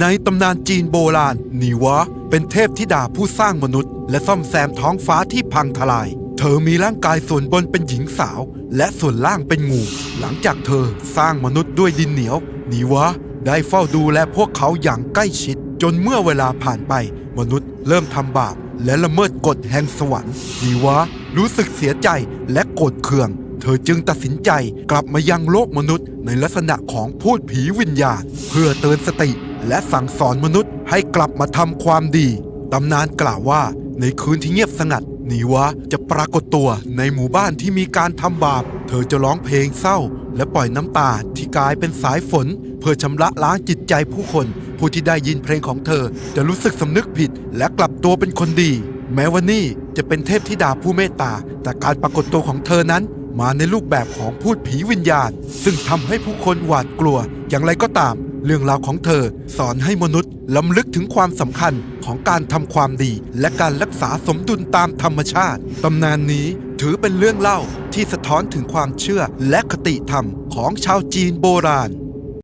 ในตำนานจีนโบราณนีวะ เป็นเทพธิดาผู้สร้างมนุษย์ และซ่อมแซมท้องฟ้าที่พังทลาย เธอมีร่างกายส่วนบนเป็นหญิงสาว และส่วนล่างเป็นงู หลังจากเธอสร้างมนุษย์ด้วยดินเหนียวนีวะ ได้เฝ้าดูแลพวกเขาอย่างใกล้ชิด จนเมื่อเวลาผ่านไป มนุษย์เริ่มทำบาปและละเมิดกฎแห่งสวรรค์นีวะ รู้สึกเสียใจและโกรธเคือง เธอจึงตัดสินใจกลับมายังโลกมนุษย์ ในลักษณะของพูดผีวิญญาณ เพื่อเตือนสติ และสั่งสอนมนุษย์ให้กลับมาทำความดี ตำนานกล่าวว่าในคืนที่เงียบสงัดนีวะจะปรากฏตัวในหมู่บ้านที่มีการทำบาป เธอจะร้องเพลงเศร้า และปล่อยน้ำตาที่กลายเป็นสายฝน เพื่อชำระล้างจิตใจผู้คน ผู้ที่ได้ยินเพลงของเธอ จะรู้สึกสำนึกผิด และกลับตัวเป็นคนดี แม้ว่านี่จะเป็นเทพธิดาผู้เมตตา แต่การปรากฏตัวของเธอนั้นมาในรูปแบบของพูดผีวิญญาณ ซึ่งทำให้ผู้คนหวาดกลัว อย่างไรก็ตาม เรื่องราวของเธอสอนให้มนุษย์ล้ำลึกถึงความสำคัญของการทำความดี และการรักษาสมดุลตามธรรมชาติ ตำนานนี้ถือเป็นเรื่องเล่าที่สะท้อนถึงความเชื่อและคติธรรมของชาวจีนโบราณ